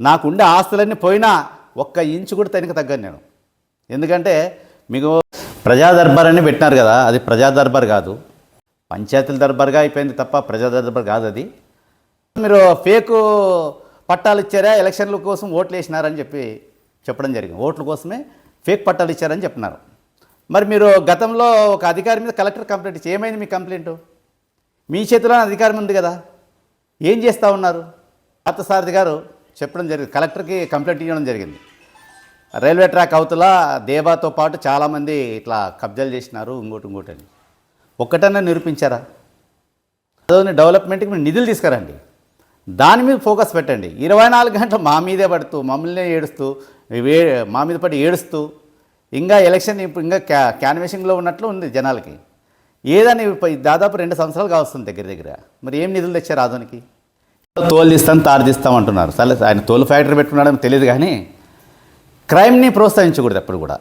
నాకుండే ఆస్తులన్నీ పోయినా ఒక్క ఇంచు కూడా తనకి తగ్గను నేను. ఎందుకంటే మీకు ప్రజా దర్బార్ అని పెట్టినారు కదా అది ప్రజా దర్బార్ కాదు. పంచాయతీల దర్బార్గా అయిపోయింది తప్ప ప్రజా దర్బార్ కాదు అది. మీరు ఫేక్ పట్టాలు ఇచ్చారా ఎలక్షన్ల కోసం ఓట్లు వేసినారని చెప్పి చెప్పడం జరిగింది. ఓట్ల కోసమే ఫేక్ పట్టాలు ఇచ్చారని చెప్పినారు. మరి మీరు గతంలో ఒక అధికారి మీద కలెక్టర్ కంప్లైంట్ ఇచ్చి ఏమైంది మీ కంప్లైంట్? మీ చేతిలో అధికారం ఉంది కదా. ఏం చేస్తూ ఉన్నారు? పార్థసారథి గారు చెప్పడం జరిగింది. కలెక్టర్కి కంప్లైంట్ ఇవ్వడం జరిగింది. రైల్వే ట్రాక్ అవతల దేబాతో పాటు చాలామంది ఇట్లా కబ్జాలు చేసినారు ఇంకోటి ఇంకోటి అని ఒక్కటన్నా నిరూపించారా? అదే డెవలప్మెంట్కి మీరు నిధులు తీసుకురండి. దాని మీద ఫోకస్ పెట్టండి. ఇరవై నాలుగు గంటలు మా మీదే పడుతూ మమ్మల్ని ఏడుస్తూ మా మీద పడి ఏడుస్తూ ఇంకా ఎలక్షన్ ఇప్పుడు ఇంకా క్యా క్యాన్వేషింగ్లో ఉన్నట్లు ఉంది జనాలకి. ఏదని దాదాపు రెండు సంవత్సరాలు కావస్తుంది దగ్గర దగ్గర. మరి ఏం నిధులు తెచ్చారు ఆధునికి? తోలు తీస్తాం తారు తీస్తాం అంటున్నారు. సరే ఆయన తోలు ఫ్యాక్టరీ పెట్టుకున్నాడని తెలియదు కానీ క్రైమ్ని ప్రోత్సహించకూడదు ఎప్పుడు కూడా.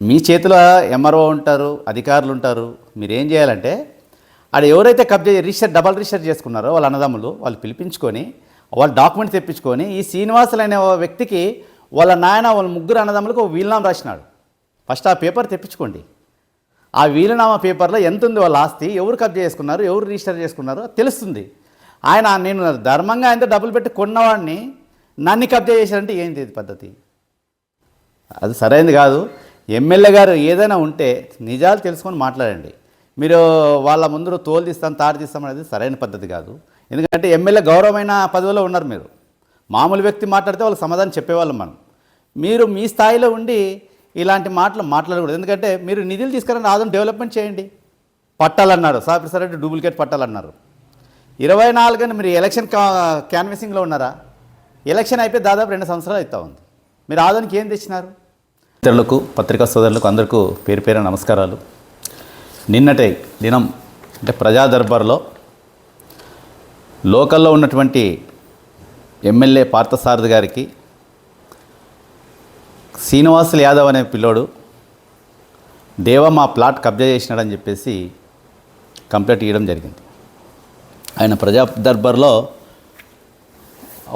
మీ చేతిలో ఎంఆర్ఓ ఉంటారు అధికారులు ఉంటారు మీరు ఏం చేయాలంటే ఆడ ఎవరైతే కబ్జా రిజిస్టర్ డబల్ రిజిస్టర్ చేసుకున్నారో వాళ్ళ అన్నదమ్ములు వాళ్ళు పిలిపించుకొని వాళ్ళ డాక్యుమెంట్స్ తెప్పించుకొని ఈ శ్రీనివాసులు అనే వ్యక్తికి వాళ్ళ నాయన వాళ్ళ ముగ్గురు అన్నదమ్ములకు ఒక వీలునామా రాసినాడు. ఫస్ట్ ఆ పేపర్ తెప్పించుకోండి. ఆ వీలునామా పేపర్లో ఎంత ఉంది వాళ్ళ ఆస్తి ఎవరు కబ్జా చేసుకున్నారు ఎవరు రిజిస్టర్ చేసుకున్నారో తెలుస్తుంది. ఆయన నేను ధర్మంగా ఆయనతో డబ్బులు పెట్టి కొన్నవాడిని నన్ను కబ్జా చేశారంటే ఏంటి ఇది పద్ధతి? అది సరైనది కాదు. ఎమ్మెల్యే గారు ఏదైనా ఉంటే నిజాలు తెలుసుకొని మాట్లాడండి. మీరు వాళ్ళ ముందు తోలు తీస్తాం తాడు తీస్తాం అనేది సరైన పద్ధతి కాదు. ఎందుకంటే ఎమ్మెల్యే గౌరవమైన పదవిలో ఉన్నారు మీరు. మామూలు వ్యక్తి మాట్లాడితే వాళ్ళకి సమాధానం చెప్పేవాళ్ళం మనం. మీరు మీ స్థాయిలో ఉండి ఇలాంటి మాటలు మాట్లాడకూడదు. ఎందుకంటే మీరు నిధులు తీసుకురండి ఆదం డెవలప్మెంట్ చేయండి. పట్టాలన్నారు. సాఫ్ట్ సరే డూప్లికేట్ పట్టాలన్నారు. ఇరవై నాలుగున మీరు ఎలక్షన్ కా క్యాన్వసింగ్లో ఉన్నారా? ఎలక్షన్ అయిపోయి దాదాపు రెండు సంవత్సరాలు అవుతా ఉంది. మీరు ఆదానికి ఏం తెచ్చినారు? ఇతరులకు పత్రికా సోదరులకు అందరికీ పేరు పేరు నమస్కారాలు. నిన్నటి దినం అంటే ప్రజా దర్బార్లో లోకల్లో ఉన్నటువంటి ఎమ్మెల్యే పార్థసారథి గారికి శ్రీనివాసులు యాదవ్ అనే పిల్లోడు దేవ మా ప్లాట్ కబ్జా చేసినాడని చెప్పేసి కంప్లైంట్ ఇవ్వడం జరిగింది. ఆయన ప్రజా దర్బార్లో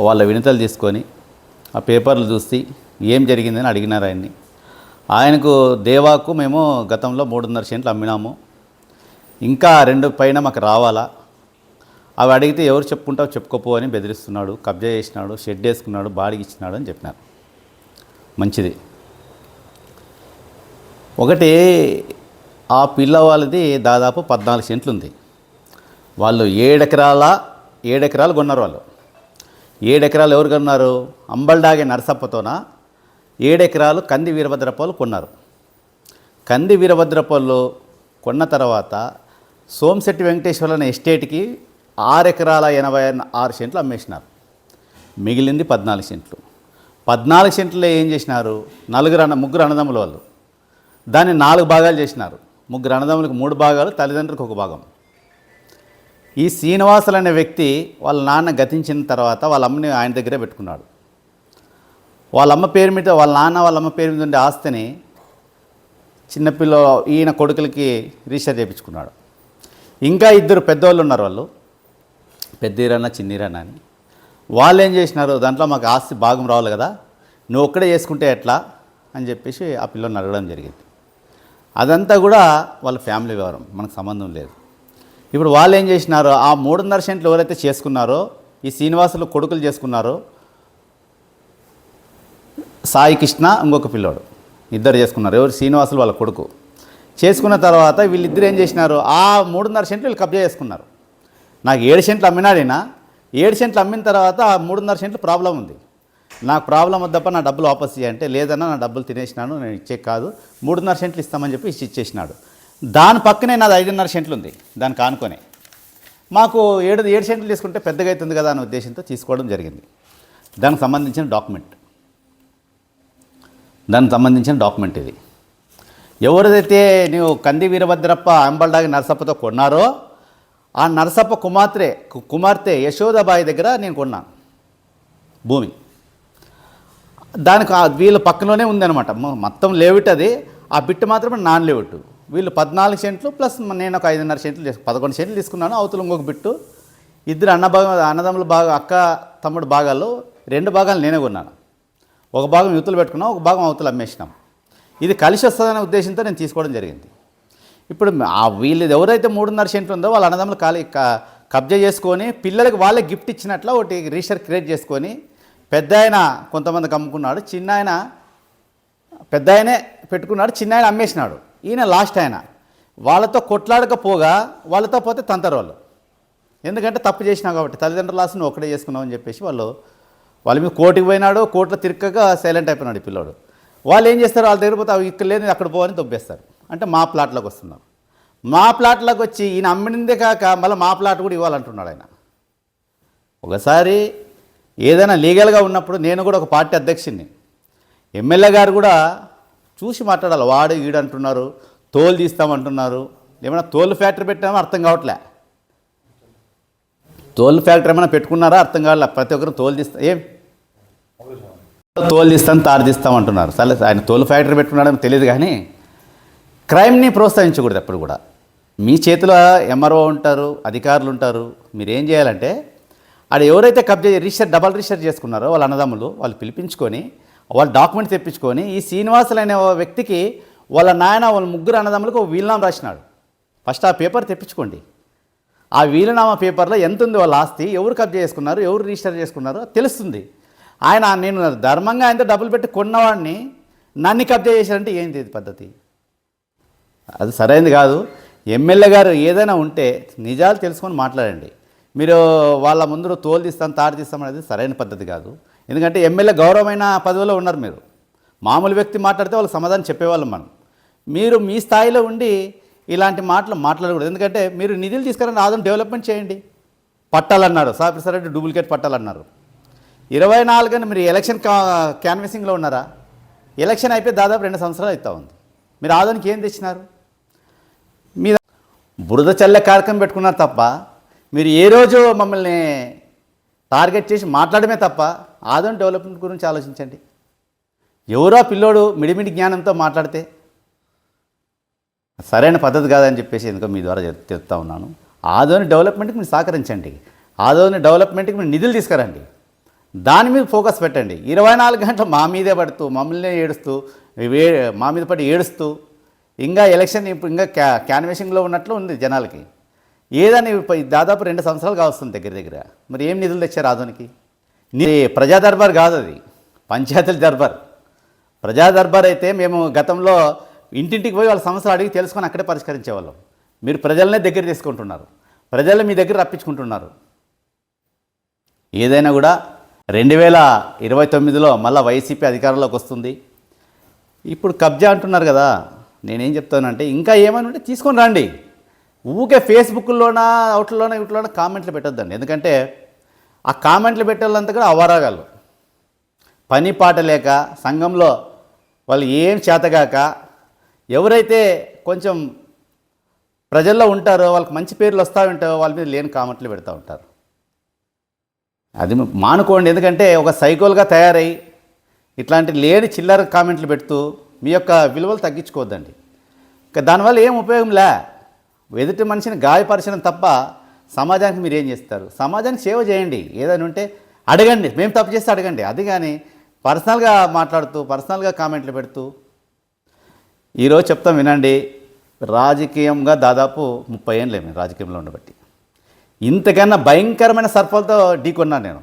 వాళ్ళ వినతలు తీసుకొని ఆ పేపర్లు చూసి ఏం జరిగిందని అడిగినారు ఆయన్ని. ఆయనకు దేవాకు మేము గతంలో మూడున్నర సెంట్లు అమ్మినాము. ఇంకా రెండు పైన మాకు రావాలా? అవి అడిగితే ఎవరు చెప్పుకుంటావు చెప్పుకోపో అని బెదిరిస్తున్నాడు కబ్జా చేసినాడు షెడ్ వేసుకున్నాడు బాడికి ఇచ్చినాడు అని చెప్పినారు. మంచిది. ఒకటి ఆ పిల్ల వాళ్ళది దాదాపు పద్నాలుగు సెంట్లు ఉంది. వాళ్ళు ఏడెకరాల ఏడెకరాలు కొన్నారు వాళ్ళు. ఏడెకరాలు ఎవరు కొన్నారు? అంబల్డాగే నరసప్పతోన? ఏడెకరాలు కంది వీరభద్రపాలు కొన్నారు. కంది వీరభద్రపాలు కొన్న తర్వాత సోమశెట్టి వెంకటేశ్వర అనే ఎస్టేట్కి ఆరు ఎకరాల ఎనభై ఆరు సెంట్లు అమ్మేసినారు. మిగిలింది పద్నాలుగు సెంట్లు. పద్నాలుగు సెంట్లో ఏం చేసినారు? నలుగురు అన్న ముగ్గురు అన్నదమ్ముల వాళ్ళు. దాన్ని నాలుగు భాగాలు చేసినారు. ముగ్గురు అన్నదమ్ములకు మూడు భాగాలు తల్లిదండ్రులకు ఒక భాగం. ఈ శ్రీనివాసులు అనే వ్యక్తి వాళ్ళ నాన్న గతించిన తర్వాత వాళ్ళ అమ్మని ఆయన దగ్గరే పెట్టుకున్నాడు. వాళ్ళ అమ్మ పేరు మీద వాళ్ళ నాన్న వాళ్ళ అమ్మ పేరు మీద ఉండే ఆస్తిని చిన్నపిల్ల ఈయన కొడుకులకి రీఛార్జ్ చేయించుకున్నాడు. ఇంకా ఇద్దరు పెద్దవాళ్ళు ఉన్నారు వాళ్ళు. పెద్దీరన్న చిన్నీరన్న అని. వాళ్ళు ఏం చేసినారు? దాంట్లో మాకు ఆస్తి భాగం రావాలి కదా. నువ్వు ఒక్కడే చేసుకుంటే ఎట్లా? అని చెప్పేసి ఆ పిల్లని అడగడం జరిగింది. అదంతా కూడా వాళ్ళ ఫ్యామిలీ వ్యవహారం. మనకు సంబంధం లేదు. ఇప్పుడు వాళ్ళు ఏం చేసినారో ఆ మూడున్నర సెంట్లు ఎవరైతే చేసుకున్నారో ఈ శ్రీనివాసులు కొడుకులు చేసుకున్నారో సాయి కృష్ణ ఇంకొక పిల్లోడు ఇద్దరు చేసుకున్నారు. ఎవరు? శ్రీనివాసులు వాళ్ళ కొడుకు. చేసుకున్న తర్వాత వీళ్ళిద్దరు ఏం చేసినారు ఆ మూడున్నర సెంట్లు వీళ్ళు కబ్జా చేసుకున్నారు. నాకు ఏడు సెంట్లు అమ్మినాడైనా? ఏడు సెంట్లు అమ్మిన తర్వాత ఆ మూడున్నర సెంట్లు ప్రాబ్లం ఉంది. నాకు ప్రాబ్లం వద్దప్ప నా డబ్బులు వాపస్ చేయంటే లేదన్నా నా డబ్బులు తినేసినాను నేను ఇచ్చే కాదు మూడున్నర సెంట్లు ఇస్తామని చెప్పి ఇచ్చి ఇచ్చేసినాడు. దాని పక్కనే నాది ఐదున్నర సెంట్లు ఉంది దానికి ఆనుకొని మాకు ఏడు ఏడు సెంట్లు తీసుకుంటే పెద్దగా అవుతుంది కదా అనే ఉద్దేశంతో తీసుకోవడం జరిగింది. దానికి సంబంధించిన డాక్యుమెంట్. దానికి సంబంధించిన డాక్యుమెంట్ ఇది. ఎవరిదైతే నీవు కంది వీరభద్రప్ప అంబల్డాగి నరసప్పతో కొన్నారో ఆ నరసప్ప కుమార్తె కు- కుమార్తె యశోదాబాయి దగ్గర నేను కొన్నాను భూమి. దానికి వీళ్ళ పక్కలోనే ఉందన్నమాట. అనమాట మొత్తం లేవిట్ అది ఆ బిట్టు మాత్రమే నాన్ లేవిట్ వీళ్ళు పద్నాలుగు సెంట్లు ప్లస్ నేను ఒక ఐదున్నర సెంట్లు తీసుకు పదకొండు సెంట్లు తీసుకున్నాను అవతల ఇంకొక బిట్టు. ఇద్దరు అన్న భాగం అన్నదమ్ముల బాగా అక్క తమ్ముడు భాగాలు రెండు భాగాలు నేనే కొన్నాను. ఒక భాగం యువతలు పెట్టుకున్నాం ఒక భాగం అవతలు అమ్మేసినాం. ఇది కలిసి వస్తుందనే ఉద్దేశంతో నేను తీసుకోవడం జరిగింది. ఇప్పుడు ఆ వీళ్ళు ఎవరైతే మూడున్నర సెంట్లు ఉందో వాళ్ళ అన్నదమ్ములు ఖాళీ కబ్జా చేసుకొని పిల్లలకి వాళ్ళే గిఫ్ట్ ఇచ్చినట్లు ఒకటి రిజిస్టర్ క్రియేట్ చేసుకొని పెద్ద ఆయన కొంతమందికి అమ్ముకున్నాడు చిన్న ఆయన పెద్ద ఆయనే పెట్టుకున్నాడు చిన్న ఆయన అమ్మేసినాడు. ఈయన లాస్ట్ ఆయన. వాళ్ళతో కొట్లాడకపోగా వాళ్ళతో పోతే తంతరు వాళ్ళు ఎందుకంటే తప్పు చేసినావు కాబట్టి తల్లిదండ్రుల లాస్ నువ్వు ఒకటే చేసుకున్నావు అని చెప్పేసి వాళ్ళు వాళ్ళ మీద కోర్టుకి పోయినాడు కోర్టులో తిరగక సైలెంట్ అయిపోయినాడు ఈ పిల్లోడు. వాళ్ళు ఏం చేస్తారు? వాళ్ళ దగ్గర పోతే అవి ఇక్కడ లేదు అక్కడ పోవని దొబ్బేస్తారు. అంటే మా ప్లాట్లోకి వస్తున్నారు మా ప్లాట్లోకి వచ్చి ఈయన అమ్మిందే కాక మళ్ళీ మా ప్లాట్ కూడా ఇవ్వాలంటున్నాడు ఆయన. ఒకసారి ఏదైనా లీగల్గా ఉన్నప్పుడు నేను కూడా ఒక పార్టీ అధ్యక్షుడిని ఎమ్మెల్యే గారు కూడా చూసి మాట్లాడాలి. వాడు వీడు అంటున్నారు తోలు తీస్తామంటున్నారు. ఏమైనా తోలు ఫ్యాక్టరీ పెట్టామో అర్థం కావట్లే. తోలు ఫ్యాక్టరీ ఏమైనా పెట్టుకున్నారా అర్థం కావాల ప్రతి ఒక్కరు తోలు తీస్తా ఏం? తోలు తీస్తాం తారు తీస్తాం అంటున్నారు. సరే ఆయన తోలు ఫ్యాక్టరీ పెట్టుకున్నాడని తెలియదు కానీ క్రైమ్ని ప్రోత్సహించకూడదు ఎప్పుడు కూడా. మీ చేతిలో ఎంఆర్ఓ ఉంటారు అధికారులు ఉంటారు మీరు ఏం చేయాలంటే ఆడ ఎవరైతే కబ్జా రిజిస్టర్ డబల్ రిజిస్టర్ చేసుకున్నారో వాళ్ళ అన్నదమ్ములు వాళ్ళు పిలిపించుకొని వాళ్ళ డాక్యుమెంట్ తెప్పించుకొని ఈ శ్రీనివాసులు అనే వ్యక్తికి వాళ్ళ నాయన వాళ్ళ ముగ్గురు అన్నదమ్ములకు ఒక వీలునామా రాసినాడు. ఫస్ట్ ఆ పేపర్ తెప్పించుకోండి. ఆ వీలునామా పేపర్లో ఎంత ఉంది వాళ్ళ ఆస్తి ఎవరు కబ్జా చేసుకున్నారు ఎవరు రిజిస్టర్ చేసుకున్నారో తెలుస్తుంది. ఆయన నేను ధర్మంగా ఆయనతో డబ్బులు పెట్టి కొన్నవాడిని నన్ను కబ్జా చేశారంటే ఏంటి ఇది పద్ధతి. అది సరైనది కాదు. ఎమ్మెల్యే గారు ఏదైనా ఉంటే నిజాలు తెలుసుకొని మాట్లాడండి. మీరు వాళ్ళ ముందు తోలు తీస్తాం తాడు తీస్తాం అనేది సరైన పద్ధతి కాదు. ఎందుకంటే ఎమ్మెల్యే గౌరవమైన పదవిలో ఉన్నారు మీరు. మామూలు వ్యక్తి మాట్లాడితే వాళ్ళకి సమాధానం చెప్పేవాళ్ళం మనం. మీరు మీ స్థాయిలో ఉండి ఇలాంటి మాటలు మాట్లాడకూడదు. ఎందుకంటే మీరు నిధులు తీసుకురండి ఆదం డెవలప్మెంట్ చేయండి. పట్టాలన్నారు. సాఫీసర్ రెడ్డి డూప్లికేట్ పట్టాలన్నారు. ఇరవై నాలుగున మీరు ఎలక్షన్ కా ఉన్నారా? ఎలక్షన్ అయిపోయి దాదాపు రెండు సంవత్సరాలు అవుతా ఉంది. మీరు ఆదానికి ఏం తెచ్చినారు? మీ బురద చల్లే కార్యక్రమం పెట్టుకున్నారు తప్ప మీరు ఏ రోజు మమ్మల్ని టార్గెట్ చేసి మాట్లాడమే తప్ప ఆదం డెవలప్మెంట్ గురించి ఆలోచించండి. ఎవరో పిల్లోడు మిడిమిడి జ్ఞానంతో మాట్లాడితే సరైన పద్ధతి కాదని చెప్పేసి ఎందుకో మీ ద్వారా చెప్- చెప్తా ఉన్నాను. ఆదోని డెవలప్మెంట్కి మీరు సహకరించండి. ఆదోని డెవలప్మెంట్కి మీరు నిధులు తీసుకురండి. దాని మీద ఫోకస్ పెట్టండి. ఇరవై నాలుగు గంటలు మా మీదే పడుతూ మమ్మల్ని ఏడుస్తూ మా మీద పడి ఏడుస్తూ ఇంకా ఎలక్షన్ ఇప్పుడు ఇంకా క్యా క్యాన్వేషింగ్లో ఉన్నట్లు ఉంది జనాలకి. ఏదని దాదాపు రెండు సంవత్సరాలు కావస్తుంది దగ్గర దగ్గర. మరి ఏం నిధులు తెచ్చారు ఆదోనికి? నీ ప్రజా దర్బార్ కాదు అది. పంచాయతీల దర్బార్. ప్రజా దర్బార్ అయితే మేము గతంలో ఇంటింటికి పోయి వాళ్ళ సమస్యలు అడిగి తెలుసుకొని అక్కడే పరిష్కరించేవాళ్ళం. మీరు ప్రజలనే దగ్గర తీసుకుంటున్నారు. ప్రజలు మీ దగ్గర రప్పించుకుంటున్నారు. ఏదైనా కూడా రెండు వేల ఇరవై తొమ్మిదిలో మళ్ళీ వైసీపీ అధికారంలోకి వస్తుంది. ఇప్పుడు కబ్జా అంటున్నారు కదా. నేనేం చెప్తానంటే ఇంకా ఏమైనా ఉంటే తీసుకొని రండి. ఊకే ఫేస్బుక్లోనా అవుట్లోనా ఇట్లోనా కామెంట్లు పెట్టొద్దండి. ఎందుకంటే ఆ కామెంట్లు పెట్టేళ్ళంతా కూడా అవరాగాలు పని పాట లేక సంఘంలో వాళ్ళు ఏం చేతగాక ఎవరైతే కొంచెం ప్రజల్లో ఉంటారో వాళ్ళకి మంచి పేర్లు వస్తూ ఉంటాయో వాళ్ళ మీద లేని కామెంట్లు పెడతా ఉంటారు. అది మానుకోండి. ఎందుకంటే ఒక సైకోల్గా తయారై ఇట్లాంటి లేని చిల్లర కామెంట్లు పెడుతూ మీ యొక్క విలువలు తగ్గించుకోవద్దండి. ఇంకా దానివల్ల ఏం ఉపయోగం లే? ఎదుటి మనిషిని గాయపరచడం తప్ప సమాజానికి మీరు ఏం చేస్తారు? సమాజానికి సేవ చేయండి. ఏదైనా ఉంటే అడగండి. మేము తప్పు చేస్తే అడగండి. అది కానీ పర్సనల్గా మాట్లాడుతూ పర్సనల్గా కామెంట్లు పెడుతూ. ఈరోజు చెప్తాం వినండి. రాజకీయంగా దాదాపు ముప్పై ఏళ్ళు మేము రాజకీయంలో ఉండబట్టి. ఇంతకన్నా భయంకరమైన సర్పలతో ఢీకొన్నాను నేను.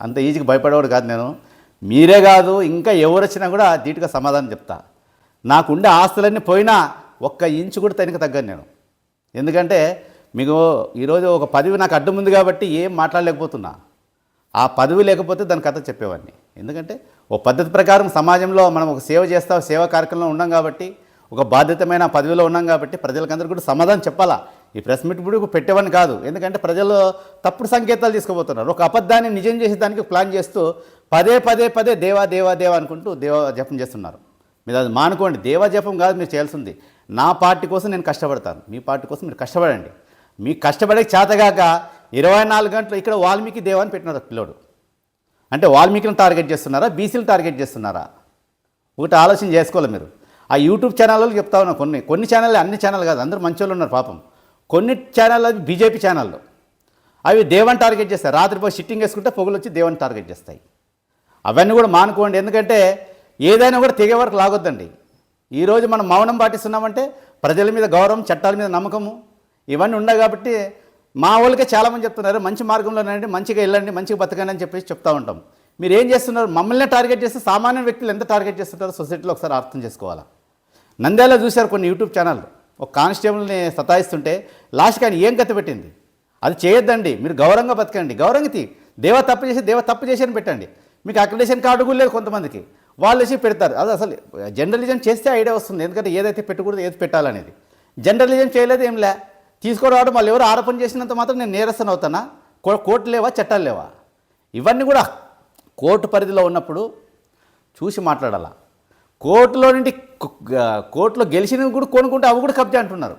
అంత ఈజీగా భయపడేవాడు కాదు నేను. మీరే కాదు ఇంకా ఎవరు వచ్చినా కూడా ధీటుగా సమాధానం చెప్తా. నాకుండే ఆస్తులన్నీ పోయినా ఒక్క ఇంచు కూడా తనకి తగ్గను నేను. ఎందుకంటే మీకు ఈరోజు ఒక పదవి నాకు అడ్డం ఉంది కాబట్టి ఏం మాట్లాడలేకపోతున్నా. ఆ పదవి లేకపోతే దాని కథ చెప్పేవాడిని. ఎందుకంటే ఓ పద్ధతి ప్రకారం సమాజంలో మనం ఒక సేవ చేస్తా సేవా కార్యక్రమంలో ఉన్నాం కాబట్టి ఒక బాధ్యతమైన పదవిలో ఉన్నాం కాబట్టి ప్రజలకందరూ కూడా సమాధానం చెప్పాలా? ఈ ప్రెస్ మీట్ ఇప్పుడు పెట్టేవాడిని కాదు. ఎందుకంటే ప్రజలు తప్పుడు సంకేతాలు తీసుకుపోతున్నారు ఒక అబద్ధాన్ని నిజం చేసేదానికి ప్లాన్ చేస్తూ పదే పదే పదే దేవా దేవా దేవా అనుకుంటూ దేవ జపం చేస్తున్నారు. మీరు అది మానుకోండి. దేవా జపం కాదు మీరు చేయాల్సింది. నా పార్టీ కోసం నేను కష్టపడతాను. మీ పార్టీ కోసం మీరు కష్టపడండి. మీకు కష్టపడే చేతగాక ఇరవై నాలుగు గంటలు ఇక్కడ వాల్మీకి దేవాన్ని పెట్టినారు పిల్లోడు. అంటే వాల్మీకిని టార్గెట్ చేస్తున్నారా? బీసీలు టార్గెట్ చేస్తున్నారా? ఒకటి ఆలోచన చేసుకోవాలి మీరు. ఆ యూట్యూబ్ ఛానళ్ళు చెప్తా ఉన్నా కొన్ని. కొన్ని ఛానల్ అన్ని ఛానల్ కాదు అందరూ మంచోళ్ళు ఉన్నారు పాపం. కొన్ని ఛానల్ అవి బీజేపీ ఛానళ్ళు. అవి దేవన్ టార్గెట్ చేస్తాయి. రాత్రిపోయి సిట్టింగ్ వేసుకుంటే పొగులు వచ్చి దేవన్ టార్గెట్ చేస్తాయి. అవన్నీ కూడా మానుకోండి. ఎందుకంటే ఏదైనా కూడా తెగే వరకు లాగొద్దండి. ఈరోజు మనం మౌనం పాటిస్తున్నామంటే ప్రజల మీద గౌరవం చట్టాల మీద నమ్మకము ఇవన్నీ ఉన్నాయి కాబట్టి మా వాళ్ళకే చాలామంది చెప్తున్నారు మంచి మార్గంలో రండి మంచిగా వెళ్ళండి మంచిగా బతకండి అని చెప్పేసి చెప్తా ఉంటాం. మీరు ఏం చేస్తున్నారు? మమ్మల్ని టార్గెట్ చేస్తే సామాన్య వ్యక్తులు ఎంత టార్గెట్ చేస్తుంటారో సొసైటీలో ఒకసారి అర్థం చేసుకోవాలా? నంద్యాల చూశారు కొన్ని యూట్యూబ్ ఛానల్ ఒక కానిస్టేబుల్ని సతాయిస్తుంటే లాస్ట్కి ఆయన ఏం కథ పెట్టింది? అది చేయొద్దండి మీరు గౌరవంగా బతకండి గౌరవంగా దేవ తప్పు చేసి దేవ తప్పు చేసి అని పెట్టండి. మీకు అక్రిడేషన్ కార్డు కూడా లేదు కొంతమందికి. వాళ్ళు వచ్చి పెడతారు. అది అసలు జర్నలిజం చేస్తే ఐడియా వస్తుంది ఎందుకంటే ఏదైతే పెట్టకూడదు ఏది పెట్టాలనేది. జర్నలిజం చేయలేదు ఏం లే. తీసుకురావడం వాళ్ళు ఎవరు ఆరోపణ చేసినంత మాత్రం నేను నేరస్తుని అవుతానా? కో- కోర్టు లేవా? చట్టాలు లేవా? ఇవన్నీ కూడా కోర్టు పరిధిలో ఉన్నప్పుడు చూసి మాట్లాడాల. కోర్టులో నుండి కోర్టులో గెలిచినవి కూడా కొనుక్కుంటే అవి కూడా కబ్జా అంటున్నారు.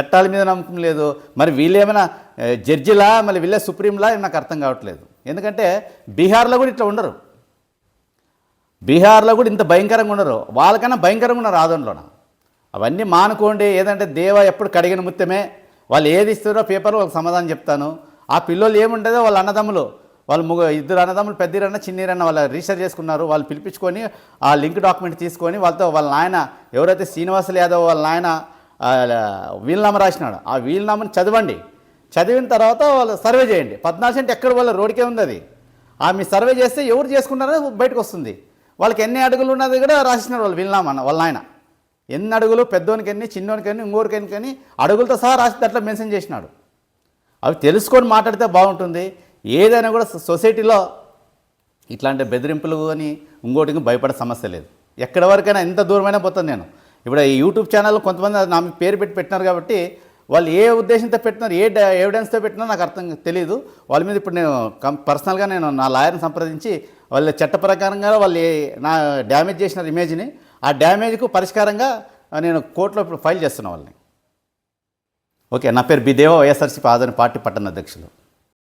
చట్టాల మీద నమ్మకం లేదు. మరి వీళ్ళేమైనా జడ్జిలా? మళ్ళీ వీళ్ళే సుప్రీంలా? నాకు అర్థం కావట్లేదు. ఎందుకంటే బీహార్లో కూడా ఇట్లా ఉండరు. బీహార్లో కూడా ఇంత భయంకరంగా ఉండరు. వాళ్ళకన్నా భయంకరంగా ఉన్నారు ఆదంలోన అవన్నీ మానుకోండి. ఏదంటే దేవ ఎప్పుడు కడిగిన ముత్యమే. వాళ్ళు ఏది ఇస్తారో పేపర్ వాళ్ళకి సమాధానం చెప్తాను. ఆ పిల్లలు ఏముంటుందో వాళ్ళ అన్నదమ్ములు. వాళ్ళు ముగ్గు ఇద్దరు అన్నదమ్ములు పెద్దరన్న చిన్నరన్న వాళ్ళు రిజిస్టర్ చేసుకున్నారు. వాళ్ళు పిలిపించుకొని ఆ లింక్ డాక్యుమెంట్ తీసుకొని వాళ్ళతో వాళ్ళ నాయన ఎవరైతే శ్రీనివాసులు యాదవ్ వాళ్ళ నాయన ఆ, వీలునామా రాసినాడు ఆ వీలునామాని చదవండి. చదివిన తర్వాత వాళ్ళు సర్వే చేయండి. పద్నాలుగు సెంట్ ఎక్కడ వాళ్ళ రోడ్కే ఉంది అది. ఆ మీ సర్వే చేస్తే ఎవరు చేసుకున్నారో బయటకు వస్తుంది. వాళ్ళకి ఎన్ని అడుగులు ఉన్నది కూడా రాసినారు వాళ్ళు వీలునామా వాళ్ళ నాయన. ఎన్ని అడుగులు పెద్దోనికని చిన్నోనికని చిన్నోనికి కానీ అడుగులతో సహా రాసి అట్లా మెన్షన్ చేసినాడు. అవి తెలుసుకొని మాట్లాడితే బాగుంటుంది. ఏదైనా కూడా సొసైటీలో ఇట్లాంటి బెదిరింపులు కానీ ఇంకోటికి భయపడే సమస్య లేదు. ఎక్కడి వరకైనా ఎంత దూరమైనా పోతాను నేను. ఇప్పుడు ఈ యూట్యూబ్ ఛానల్ కొంతమంది నా పేరు పెట్టి పెట్టినారు కాబట్టి వాళ్ళు ఏ ఉద్దేశంతో పెట్టినారు ఏ ఎవిడెన్స్తో పెట్టినారో నాకు అర్థం తెలియదు వాళ్ళ మీద ఇప్పుడు నేను కం పర్సనల్గా నేను నా లాయర్ని సంప్రదించి వాళ్ళ చట్ట ప్రకారంగా వాళ్ళు నా డ్యామేజ్ చేసిన ఇమేజ్ని ఆ డ్యామేజ్కు పరిష్కారంగా నేను కోర్టులో ఇప్పుడు ఫైల్ చేస్తున్న వాళ్ళని. ఓకే నా పేరు బిదేవ వైఎస్ఆర్సీపీ ఆదరణ పార్టీ పట్టణ అధ్యక్షులు.